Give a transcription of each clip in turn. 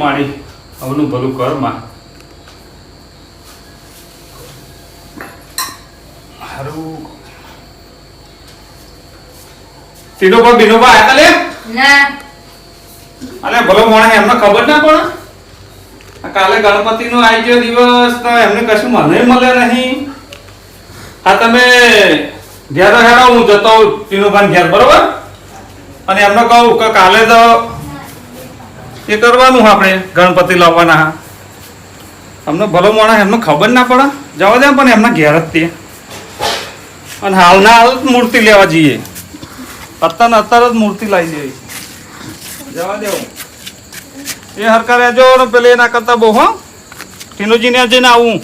મારી અવનું ભલું કરમાં. હારું. ટીનોબા બીનો આયા તા લે? ના. અલે ભલો મોણે એમને ખબર ના પણ આ કાલે ગણપતિ નો આવી ગયો દિવસ તો એમને કશું મને મળે નહીં. હા તમે ઘેર હેડો હું જતો તીનો ભાઈ ઘેર બરોબર? અને એમને કહું કે કાલે તો એ કરવાનું આપણે, ગણપતિ લાવવાના અમને ભલો મોણા એમને ખબર ના પડે. જવા દે પણ એમના ઘેર જ તે. અને હાલના હાલ જ મૂર્તિ લેવા જઈએ. અત્યારે અત્યારે જ મૂર્તિ લાવી જઈએ જવા દેવું એ હરકા રહેજો ને પેલે એના કરતા બહુ, હો. ટીનુજીને જઈને આવું.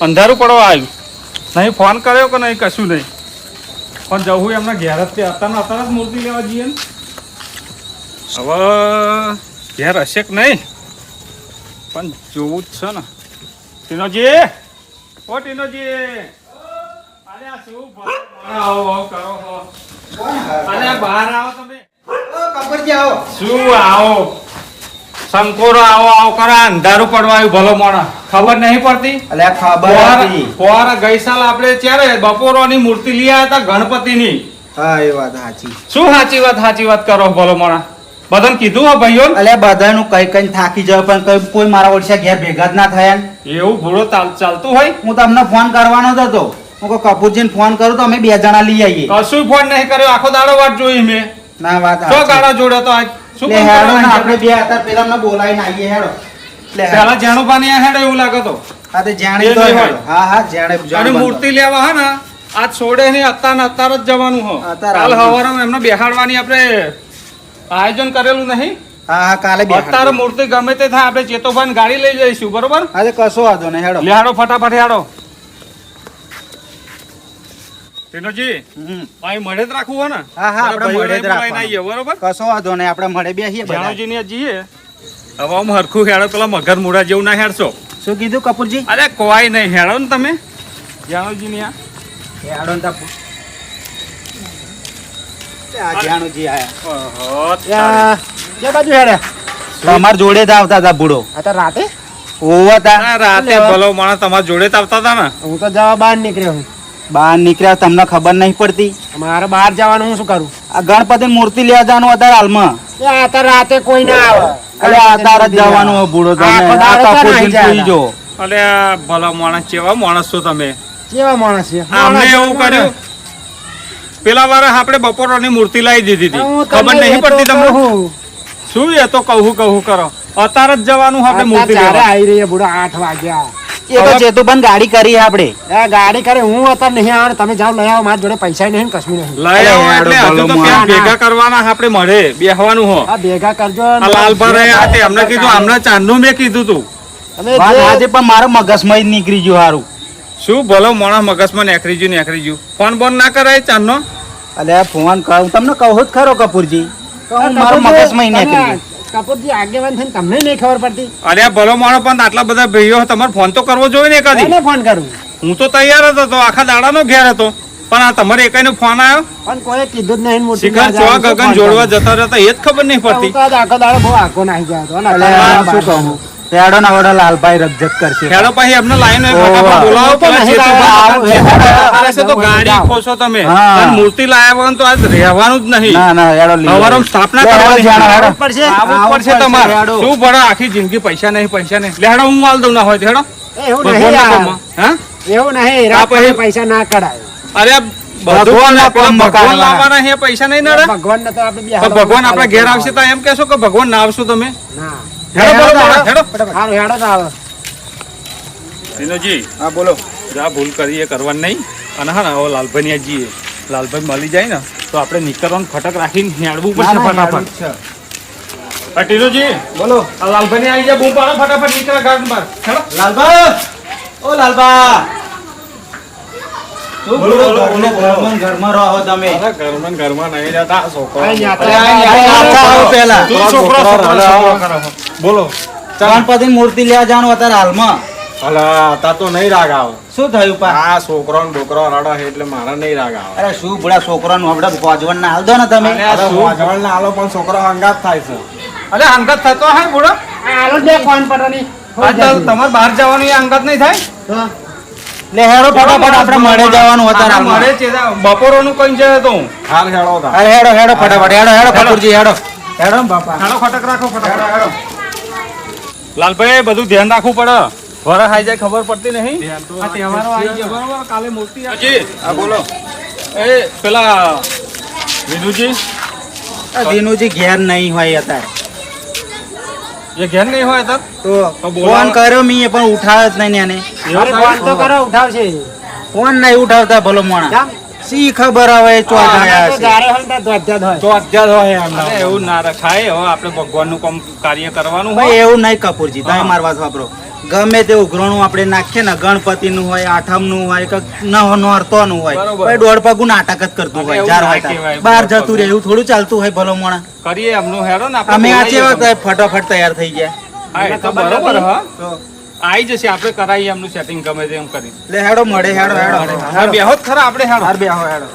અંધારું પડવા આવ્યું. નહીં ફોન કર્યો કે નહીં, કશું નહીં. પણ જવું એમના ઘેર જ તે અત્યારના અત્યારે જ મૂર્તિ લેવા જઈએ ને. હવે ઘેર હશે કે નહીં? પણ જોવું જ છે ને. ટીનોજી! ઓ ટીનોજી! અરે આ શું આવો આવો કરો હો. અરે બહાર આવો તમે. કપડજી આવો. શું આવો? સંકોરો આવો આવો કરો અંધારું પડવાયું ભલો મોણા. ખબર નહીં પડતી? એટલે ખબર ફોર ગઈ સાલ આપણે ત્યારે બપોરોની મૂર્તિ લઈ આવ્યા હતા ગણપતિની? હા એ વાત સાચી. શું સાચી વાત સાચી વાત કરો ભલો મોણા? બધાને કીધું હો ભાઈઓ અલે બધાનું કઈ કઈ થાકી જાય પણ કઈ કોઈ મારા ઓળશા ઘેર ભેગા જ ના થયા એવું ભૂળો ચાલતું હોય? હું તમને ફોન કરવાનો જ હતો. હું કપૂરજીને ફોન કરું તો અમે બે જણા લઈ આવીએ કશું ફોન નહીં કર્યો આખો દાડો વાત જોઈ મેં. ના વાત તો સાચી. ગાડો જોડે તો આજ? લે હેડો ને આપણે બે હતા પેલા અમને બોલાવીને આવીએ હેડો. પેલા જાણો પાણી આ હેડો એવું લાગે તો. હા તે જાણી તો. હા હા જાણે અને મૂર્તિ લેવા હા ને આજ છોડે નહીં અત્યાર ને અત્યાર જ જવાનું હો. કાલ. હવારમાં એમને બેહાડવાની આપણે આયોજન કરેલું નહીં. હા હા કાલે અત્યારે મૂર્તિ ગમે તે થાય આપણે ચેતોભાઈ ગાડી લઈ જઈશું બરોબર? તે કશો વાંધો નહીં હેડો. લે હાડો ફટાફટ હાડો. ટીનોજી હમ. મળે જ રાખવું હો ને? હા, હા, આપણે મળે જ ભાઈઓને બોલાવીને રાખવાનું. આવીએ, બરોબર? કશો વાંધો નહીં આપણે મળે બેસીએ જાણોજી ને જઈએ. હવે આમ હરખું હેડો પેલા મગર મૂળા જેવું ના હેડશો શું કીધું કપૂરજી? અરે કોઈ નહીં હેડો ને તમે. જાણોજી ને હેડો ને જાણુજી આયા. કે બાજુ હેડે તમાર જોડે જ આવતા હતા બુડો. આ તો રાતે? ઓવતા રાતે ભલો માણસ તમારા જોડે જ આવતા હતા ને. હું તો જવા બહાર નીકળ્યો હું. બહાર નીકળ્યા તમને ખબર નહીં પડતી. મારે બહાર જવાનું હું શું કરું? આ ગણપતિ મૂર્તિ લેવા જવાનું અત્યારે હાલમાં. અત્યારે રાતે કોઈ ના આવે. અરે અત્યારે જ જવાનું હોય બુડો તમે. જો અરે ભલા માણસ કેવા માણસ છો તમે. કેવા માણસ છે? આમને એવું કર્યું. પેલા વાર આપણે બપોરોની મૂર્તિ લાવી દીધી હતી. ખબર તમને નહીં પડતી તમને? શું એ તો કહું કહું કરો. અત્યારે જ જવાનું આપણે મૂર્તિ લેવા. આવી રહી બુડા આઠ વાગ્યા. એ તો ચેતુભાઈ ગાડી કરી આપણે એ ગાડી કરે હું અત્યારે નહીં આવે તમે જાઓ લઈ આવો મારા જોડે પૈસા નહીં કશું નહીં. લઈ આવો એટલે હજુ તો ભેગા કરવાના આપણે મળે બેહવાનું હો. આ ભેગા કરજો આ લાલભાઈ આ તે અમને કીધું અમને ચાંદનું મેં કીધું તું. આજે પણ મારો મગજમાં જ નીકળી ગયું હારું. શું ભલો મોણા મગજમાં નીકળી ગયું નીકળી ગયું ફોન બોન ના કરાય ચાંદનો? અલે ફોન કરું તમને કહું જ ખરો કપૂરજી. કપૂરજી, મગજમાં ય નીકળી ગયું તમે કપૂરજી આગેવાન થઈને તમને નહીં ખબર પડતી. અરે ભલો માણસ પણ આટલા બધા ભાઈઓ તમારે ફોન તો કરવો જોઈએ ને કદી ફોન કરું? હું તો તૈયાર જ હતો આખા દાડાનો ઘેર હતો. પણ આ તમારે એકાઈનો ફોન આવ્યો? પણ કોઈ કીધું જ નહીં શિખર ના ચો જવાનું, શું ગગન જોડવા જતા રહેતા એ જ ખબર નહીં પડતી. આખો દાડો બહુ આખો નાખી ગયો હતો શું કહું? હેડો ના વડો લાલભાઈ રજત કરશે. હેડો પછી એમને લાઈન બોલાવો છે તો ગાડી ખોશો તમે. અને મૂર્તિ લાયા તો આજ રહેવાનું જ નહીં. ના ના હેડો લઈ સ્થાપના કરવાની. પડશે. પડશે, તમારે. શું ભણો આખી જિંદગી પૈસા નહીં પૈસા નહીં. લે હેડો હું હાલ દઉં ના હોય હેડો. એવું નહીં હા? એવું નહીં. પૈસા ના કઢાય. અરે ભગવાન. લાવવાના છે પૈસા નહીં નડે? ભગવાન ભગવાન આપણા ઘેર આવશે તો એમ કેશો કે ભગવાન ના આવશો તમે? ના. હેડો હેડો, બોલો, બોલો, હેડો. હેડો સારું હેડો તો આવે વિનોદજી હા બોલો. જા ભૂલ કરીએ કરવાની નહીં. અને હા ને હવે લાલભાઈ લાલભાઈ મળી જાય ને તો આપણે નીકળવાનું ખટક રાખીને હેડવું પડશે ફટાફટ. જ છે. બોલો. આ લાલભાઈ આવી જાય બૂમ પાડો ફટાફટ નીકળે લાલભા! ઓ લાલભા! બોલો, બોલો બોલો, ઘરને બોલો, બોલો. ઘરમાં ને ઘરમાં રહો તમે. અરે ઘરમાં ને ઘરમાં નહીં રહેતા આ છોકરો અહીં યાત્રા- અરે આ યાત્રા યાત્રા આવો પહેલા. તું છોકરો છોકરો છોકરો છોકરો કરો. બોલો. ગણપતિ મૂર્તિ લેવા જવાનું અત્યારે હાલમાં. અલા તા તો નહીં રાગ આવે. શું થયું પા? આ છોકરો ને બોકરો રડો છે એટલે મારા નહીં રાગ આવે. અરે શું ભૂડા છોકરાનું આપણે ગોજવણ ના હાલદો ને તમે? વાજવણ ના આલો પણ છોકરો હંગાત થાય છે. અરે અંગત થતો હે બે ફોન તમારે બહાર જવાનું એ અંગત નહીં થાય? લે હેડો ફટાફટ આપણે મળે જવાનું હતા મળે છે બપોરોનું કઈ જાય તો હાલ અરે હેડો હેડો ફટાફટ હેડો હેડો કપૂરજી હેડો. હેડો બાપા. હેડો ખટક રાખો ફટાફટ લાલભાઈ બધું ધ્યાન રાખવું પડે. વર આઈ જાય ખબર પડતી નહીં. આ તહેવારો આવી ગયા. બરોબર કાલે મૂર્તિ જી હા બોલો. એ પેલા વિનુજી. આ દિનુજી ઘેર નહીં હોય અત્યારે. એ ઘેર નહીં હોય તો તો ફોન કર્યો મી પણ ઉઠાવે જ નહીં ને એને ફોન તો કરો ઉઠાવશે. ફોન નહીં ઉઠાવતા ભલો મોણા. સી ખબર હવે એવું ના રખાય હવે આપણે ભગવાનનું કામ કાર્ય કરવાનું હોય. એવું નહીં કપૂરજી તમે મારી વાત વાપરો. ગમે તે ઉઘરાણું આપણે નાખીએ ને ગણપતિ નું હોય આઠમનું હોય કે નોરતો નું હોય બરોબર. દોઢ પગું નાટક જ કરતું હોય ચાર હોય બહાર જતું રહે એવું થોડું ચાલતું હોય ભલો મોણા. કરીએ એમનું હેરો ને અમે આ ફટાફટ તૈયાર થઈ ગયા. બરોબર હા. આઈ જશે આપણે કરાવીએ એમનું સેટિંગ ગમે તે એમ કરી. લે હેડો મળે હેડો હેડો. બેહો જ ખરા આપણે હેડો. હાર બે હેડો.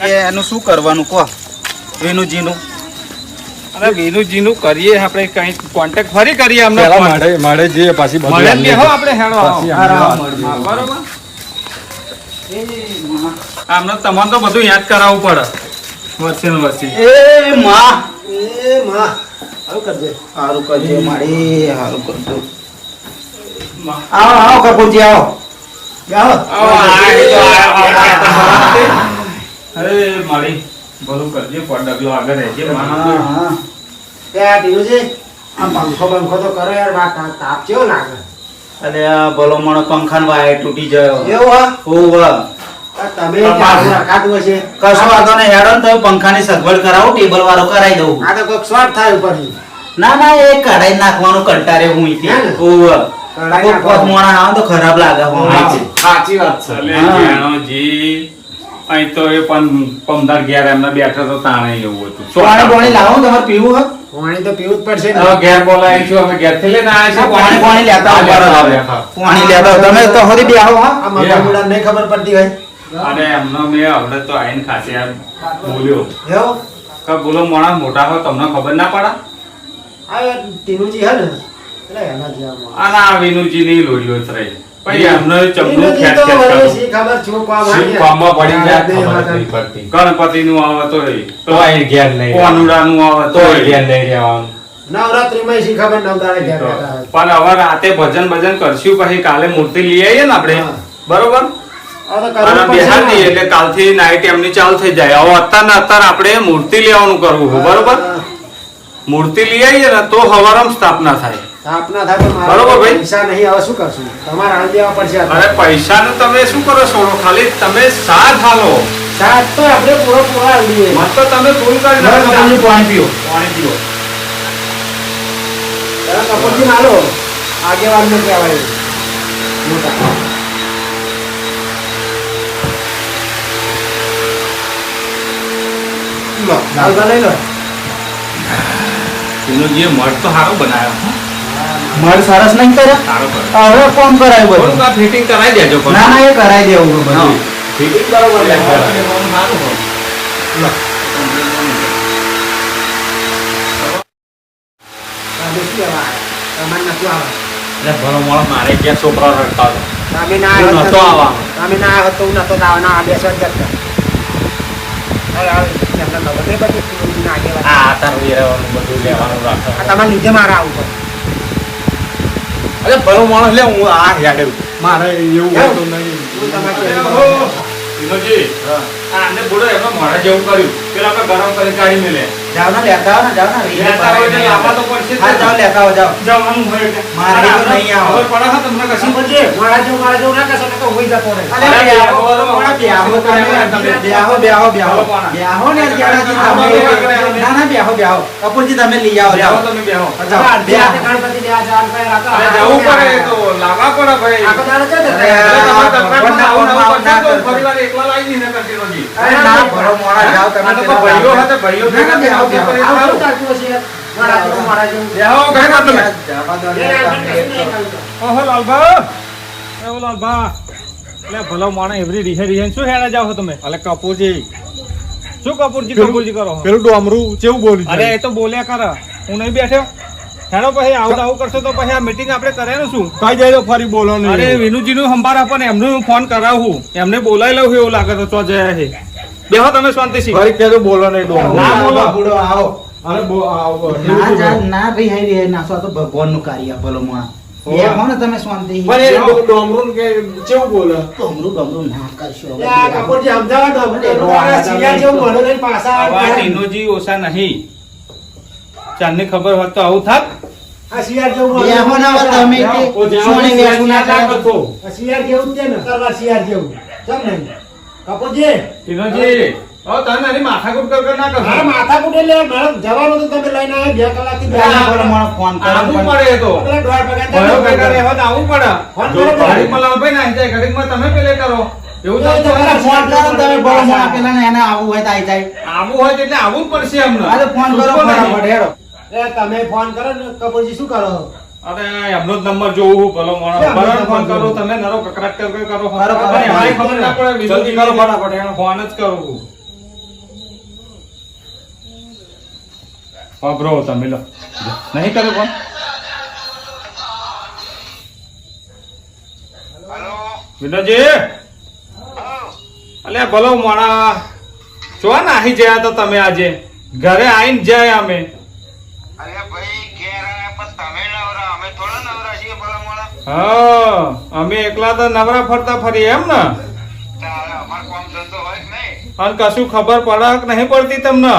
એ એનું શું કરવાનું કહો? વેનુજીનું. અરે વિનુજીનું કરીએ આપણે કઈ કોન્ટેક્ટ ફરી કરીએ અમને મારે મારે જે પાછી બધું મળે બેહો આપણે હેડો. આવો, બરોબર? આમને તમને તો બધું યાદ કરાવવું પડે. વર્ષે વર્ષે એ માં. એ માં સારું કરજે. સારું કરજે મારી સારું કરજો. આવો આવો કપૂરજી આવો. અરે મારી ભલું કરજે પણ ડગલો આગળ રહેજે પંખો બંખો તો કરો યાર તાપ- કેવો લાગે? અરે ભલો મોણો પંખાનો વાયર તૂટી ગયો. એવું? હા હોવ. તમે રાખાતું હશે? કશો વાંધો નહીં. હેડો ને તો પંખાની સગવડ કરાવું ટેબલ વાળો કરાવી દઉં આ તો કોઈક શોર્ટ થાય ઉપરથી. ના ના એ કઢાઈ નાખવાનું કંટારે હું ઈથી. હે કઢાઈ કોક મોણા આવે તો ખરાબ લાગે હું સાચી વાત છે. અલે હા. અહીં તો એ પણ પમદાર ઘેર એમને બેઠા તો તાણે એવું હતું. પાણી પાણી લાવો તમારે પીવું હે? પાણી તો પીવું જ પડશે હવે ઘેર બોલાવી છું અમે ઘેરથી લઈને આવ્યા છે પાણી પાણી લેતા. પાણી લેતા તમે તો હરી બી આવો હા? આ નહીં ખબર પડતી હોય. અને એમનો મેં હવે તો આઈને ખાસી આ બોલ્યો. કે બોલો મોણા મોટા હોય તમને ખબર ના પડે? આ તીનુજી હે ને? એટલે એના જેવા. આના વિનુજી ની લોડીઓ જ પછી એમનો ચમનું ખેંચ તો ખેંચ ખબર શું કામ શું આવી પડી જાય ખબર જ નહીં પડતી. ગણપતિ નું આવે તો તો અહીં ઘેર નહીં કોનુડા નું આવે તો ઘેર નહીં રહેવાનું. નવરાત્રીમાં શી ખબર નવદાણે ઘેર પણ હવે રાતે ભજન ભજન કરશું પછી કાલે મૂર્તિ લઈ આવીએ ને આપણે. બરોબર? આ તો કરવું અને પડશે બિહાર ને. દઈએ એટલે કાલથી નાઈટ એમની ચાલુ થઈ જાય. હવે અત્યારે અત્યારે આપણે મૂર્તિ લેવાનું કરવું છે બરોબર? મૂર્તિ લઈ આવીએ ને તો હવારમ સ્થાપના થાય. સ્થાપના થાય તો બરોબર ભાઈ? પૈસા નહીં હવે શું કરશું? તમારે આણ દેવા પડશે અરે પૈસાનું તમે શું કરો છોડો ખાલી તમે સાથ હાલો. સાત તો આપણે પૂરો પૂરો આલી મત તો તમે ફૂલ કરી નાખો. પાણી પીઓ. પાણી કપૂરજી માલો. આગેવાનને કહેવાય. મોટા લો દાલ લઈ લો. એનો જે મઠ તો સારો બનાવ્યો મળ સરસ નહીં કરે? હવે કોમ કરાય બધું. આ ફિટિંગ કરાવી દેજો ના ના એ કરાઈ દેવું બધું. ફિટિંગ બરોબર છે. સારું હોય. આ બેસી જવા તમારે નતું આવે એટલે ભલો મોળો મારે ક્યાં છોકરા રડતા હતા. તમે ના આવ્યો નહોતો આવવાનો. તમે ના આવ્યો તો હું નતો આવવાનો. આ બેસવા કરતા મારે આવવું અરે ભલો માણસ લે હું આ મારે એવું નહીં. જેવું કર્યું. પેલા આપણે ગરમ કરી કાઢી મેલે. જાઓ ને લેતા આવો ને જાઓ ને લેતા આવો એટલે લાવવા તો પડશે હા જાઓ લેતા આવો જાઓ હું હોય. મારે તો નહીં આવો. ખબર પડે તમને કશું કપૂરજી, મારા જો મારા જો ના કરશો તો હોઈ જતો રહે. અરે મોણા બેહો તમે. બેહો. બ્યાહો કોણ? બેહો ને આવો, તમે. ના, ના, બેહો, બેહો. કપૂરજી તમે લઈ આવો, બેહો જાઓ. તમે બેહો. અચ્છા ગણપતિ બે હાથે હાથ રાખો. અરે જવું પડે તો લાવા પડે ભાઈ આખો દાડો. અરે તમારે ભગવાનના દરબારમાં આવું ના કરશો તો પરિવાર એકલા લાવી દઈને કરતી રોજી. અરે ના, ભરો મોણા જાઓ તમે તો ભાઈઓ હતા, ભાઈઓ ના, ના, બેહો, બેહો. આવું આવું તો ચાલતું હશે મારા જેવું, મારા જેવું. બેહો ઘરે ના તમે જવા ને, નહીં. ઓહો લાલબા એ ઓ એટલે ભલો માણસ એવરી રીહે રીહે શું હેડા જાવ છો તમે અલે કપૂરજી શું કપૂરજી કપૂરજી કરો પેલું ડોમરું કેવું બોલ્યું અરે એ તો બોલ્યા કરે. હું નહીં બેઠો હેડો પછી આવું આવું કરશો તો પછી આ મીટિંગ આપણે કર્યા શું? કઈ જાય ફરી બોલો નહીં અરે વિનુજી નું સંભાર આપો ને એમનું હું ફોન કરાવું એમને બોલાવી લઉં એવું લાગે તો તો જયા છે. બેહો તમે શાંતિથી. ફરી કે તો બોલો નહીં ડોમ ના બોલો. આવો. અરે બો- આવો, ના ના રિહાઈ નાખો આ તો ભગવાનનું કાર્ય ભલો હો ને તમે શાંતિ. પણ કે કેવું બોલે? કરશો. જેવું ટીનોજી નહીં. ચાંદની ખબર હોત તો આવું થાક. આ શિયાળ જેવું મોઢું બે ના તમે સોની. આ જેવું ને. કરવા જેવું. ટીનોજી હવે તમે એની માથાકૂટ કર કર ના મારા કરશો. માથા કુટે લે મારે તો તમે લઈને આવ્યા બે કલાકથી બે કલાક. મોણો ફોન કરો આવવું પડે તો. પેલા દોઢ પગાર ભયો ભેગા રહેવા તો આવું પડે. ફોન કરો પેલા. ઘડીકમાં લાલભાઈ ના જાય ઘડીકમાં તમે પેલે કરો. એવું તો તમારે ફોન કરો તમે બોલો મોણા પેલા ને એને આવું હોય તો આઈ જાય. આવું હોય એટલે આવું પડશે અમને અરે ફોન કરો ફટાફટ હેડો. એ તમે ફોન કરો ને કપૂરજી શું કરો? અરે એમનો જ નંબર જોઉં હું ભલો માણસ. ફોન કરો. તમે નરો કકરાટ કર કર કરો. કરો, કરો. અને એમાંય ખબર ના પડે કરો ફટાફટ, ફોન જ કરું. વાપરો તમે લો. નહીં કરો કોણ? વિનોદજી? અલ્યા ભલો માણા. જો નાહી જયા તો તમે આજે? ઘરે આવીને જાય અમે. અરે ભાઈ ઘેર પણ તમે નવરા. અમે થોડા નવરા છીએ ભલા મોણા. હા અમે એકલા તો નવરા ફરતા ફરી એમ ને? અને કશું ખબર પડે કે નહીં પડતી તમને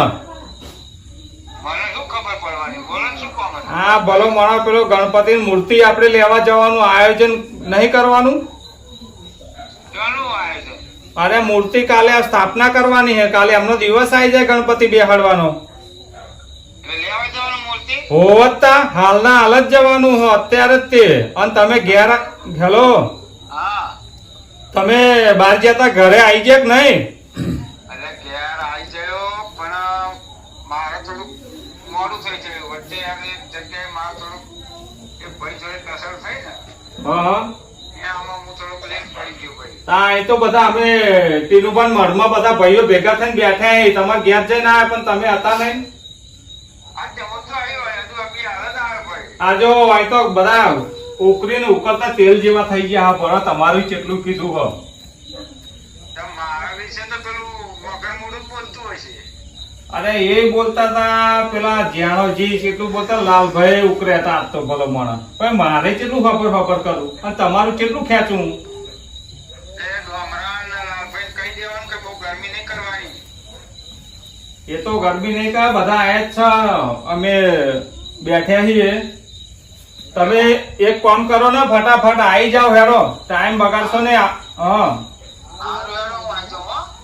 મને શું ખબર પડવાની બોલો ને શું કામ હતું? હા ભલો માણો પેલો ગણપતિ મૂર્તિ આપણે લેવા જવાનું આયોજન નહીં કરવાનું? અરે મૂર્તિ કાલે સ્થાપના કરવાની છે કાલે એમનો દિવસ આવી જાય ગણપતિ બેહાડવાનો. હોવત્તા હાલના હાલ જ જવાનું હો અત્યારે જ તે. અને તમે ઘેર હેલો? તમે બહાર જતા ઘરે આવી ગયા કે નહીં અરે ઘેર આવી ગયો પણ મારે થોડુંક મોડું થઈ ગયું વચ્ચે આવી એક જગ્યાએ મારે થોડુંક એક ભાઈ જોડે કસર થઈ ને હા એ તો બધા અમે ટીનુભાન મળમાં બધા ભાઈઓ ભેગા થઈને બેઠા તમારે ઘેર જઈને આવ્યા પણ તમે હતા નહીં? આ જમો તો આવ્યો હજુ અભી હાલ જ આવ્યો ભાઈ આ તો બધા ઉકરીને ઉકળતા તેલ જેવા થઈ ગયા હા પણ તમારું કેટલું કીધું હો. મારા વિશે તો પેલું મગર મોઢું બોલતું હોય છે અરે એ બોલતા હતા પેલા જ્યાણોજી કેટલું બોલતા લાલભાઈ ઉકરે હતા આજ તો ભલો માણસ. પણ મારે કેટલું ખબર ફફર કરું? અને તમારું કેટલું ખેંચું એ તો ગરમી નહીં કા બધા આયા જ છે. અમે બેઠ્યા છીએ. તમે એક કામ કરો ને ફટાફટ આવી જાઓ હેરો ટાઈમ બગાડશો ને હો.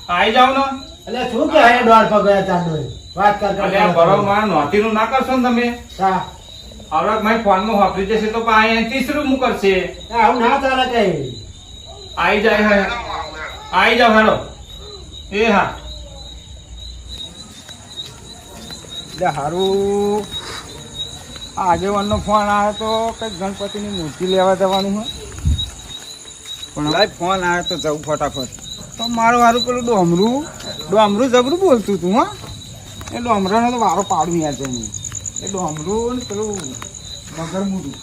આવી જાઓ ને. એટલે શું કે હે દોઢ પગાર ચાંદો વાત કર કર અલ્યા બરો માં નોતીનું ના કરશો ને તમે? હા. હવે મારી ફોનમાં વાપરી જશે તો પણ અહીંયા ત્રીસ રૂમ કરશે? આવું ના ચાલે કે આવી જાય હા આવું જાઓ હેડો એ હા. એટલે હારું. આગેવાનનો ફોન આવ્યો તો કંઈક ગણપતિની મૂર્તિ લેવા જવાનું હોય. પણ ફોન આવ્યો તો જવું ફટાફટ. તો મારું હારું પેલું ડોમરું. ડોમરું જબરું બોલતું તું હા. એ ડોમરાનો તો વારો પાડું યાર છે એ ડોમરું ને પેલું મગરમુડું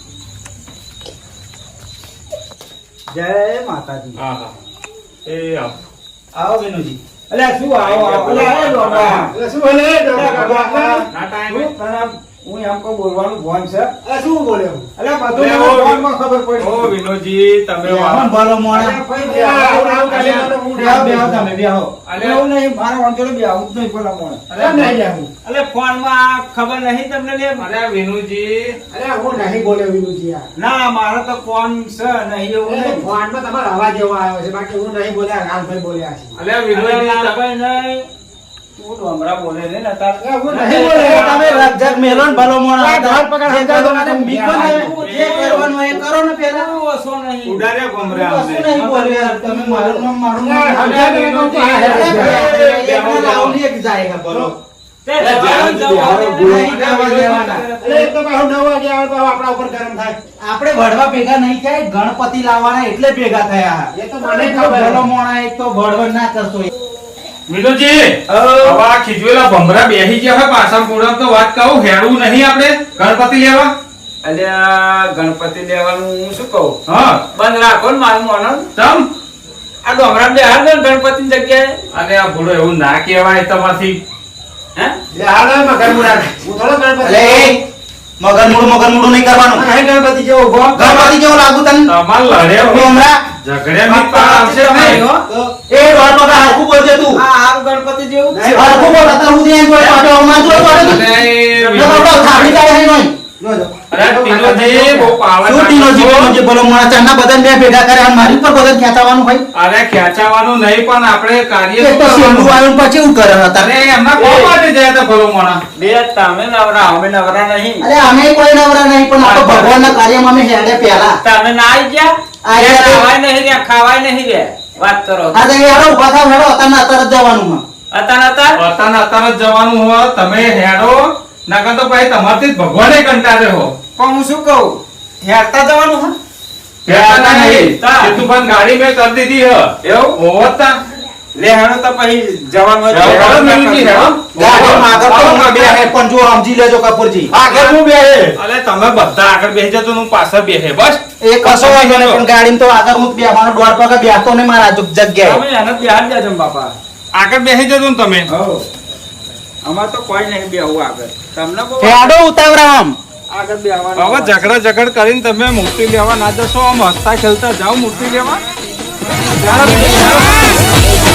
જય માતાજી. હા હા. એ આવો. આવો બેનુજી અલ્યા શું આવો આવો. અલ્યા ડોમરા. એટલે શું બોલે? અલ્યા બાબા, ના ટાઈમ તને હું એમ કો બોલવાનું ફોન છે. અરે શું બોલ્યો અલ્યા બધું ઓ, ફોનમાં ખબર પડી. ઓ વિનોજી તમે વાહન ભલો મોણા બેહો બેહો તમે બેહો અલ્યા, હું નહીં મારા વાંચોડે બી આવું જ નહીં પેલા મોણે કેમ નહીં જાવું? અલે ફોનમાં ખબર નહીં તમને લે અરે વિનુજી અરે હું નહીં બોલ્યો વિનુજી આ. ના મારો તો ફોન છે નહીં એવું નહીં. ફોનમાં તમારો અવાજ એવો આવ્યો છે બાકી હું નહીં બોલ્યા રામભાઈ બોલ્યા છે. અલ્યા અલે બોલ્યો તમે ભલો નહીં. ઉડાડ્યા ગમરા કશું અમને. નહીં બોલ્યો યાર. તમે મારું નામ મારું નામ ના, બોલો. સમજાવી દો તો આ અરે, હેરાન બે- છે. એકના લાવલી એક જાય છે, બોલો. તે જવાનું જવું હારું આપણે બોલો. નહીં જવા દેવાના. એટલે એક તો પાછું નવ વાગે આવે તો આપણા ઉપર ગરમ થાય આપણે વડવા ભેગા નહીં થાય ગણપતિ લાવવાના એટલે ભેગા થયા એ તો મને ખબર. ભલો મોણા એક તો વડવડ ના કરશો મિતુજી હવે ખીજવેલા ભમરા બેહી ગયા હોય પાછા પૂરમ તો વાત કહું હેડવું નહીં આપણે? ગણપતિ લેવા? અલ્યા ગણપતિ લેવાનું હું શું કહું? હા. બંધ રાખો ને મારું મોનન. આ ગણપતિ જગ્યાએ? અને આ ભૂલો એવું ના કહેવાય તમારથી. હે? હવે મગર મુડા હું થોડો ગણપતિ મગર મૂળું મગર મૂળું નહીં કરવાનું. ગણપતિ જેવો ગણપતિ જેવું લાગુ તને. તમાર લડ્યા ઝઘડ્યા ની આવશે નહીં. એ દોઢ પગા હરખું બોલજે તું. આ હારું ગણપતિ જેવું હરખું બોલ અત્યાર સુધી એમ જોડે પાટો અમાર જોડે પાટો તું. અને એ ન તો આપણો થાળી કાઢે નહીં. નહીં. અરે ટીનોજી બહુ પાવર શું ટીનોજી ટીનોજી બોલો મોણા ચારના બધાને બે ભેગા કરે અને મારી ઉપર બધાને ખેંચાવાનું હોય અરે ખેંચાવાનું નહીં પણ આપણે કાર્ય તો આવ્યું પછી એવું કરે અરે એમના કોણ માટે જાય તો ભલો મોણા? બે તમે નવરા અમે નવરા નહીં. અરે અમે કોઈ નવરા નહીં પણ આ તો ભગવાનના કાર્યમાં અમે હેડે પહેલા. તમે ના આવી ગયા? ખાવાય નહીં રહ્યા ખાવાય નહીં રહ્યા વાત કરો. હા તો હેડો ઊભા થાવ હેડો અત્યારના અત્યારે જ જવાનું માં અતાર? અતાર અત્યારે અત્યારે જ જવાનું હો તમે હેડો. નકર તો ભાઈ તમારથી જ ભગવાને કંટાળે હો. પણ હું શું કહું? હેરતા જવાનું હા? હેડતા નહીં. તા. સીતુભાઈ ગાડી મેં કરી દીધી હ. એવું? હોવતા. લે હેડો તો પછી જવાનું પણ જો સમજી લેજો કપૂરજી. આગળ હું બે અલે તમે બધા આગળ બેસી તો હું પાછળ બેસે બસ. એ કશો વાંધો નહીં પણ ગાડીમાં તો આગળ હું જ બે મારો દોઢ પગા બેસતો ને મારા જગ- જગ્યાએ. તમે એને બેહાર જાજો બાપા. આગળ બેસી જતો ને તમે. હો. અમાર તો કોઈ નહીં બેહવું આગળ. તમને બહુ હેડો ઉતાવરામ આગળ બેહવાનું હવે ઝઘડા ઝઘડ કરીને તમે મૂર્તિ લેવા ના જશો આમ હસતા ખેલતા જાઓ મૂર્તિ લેવા.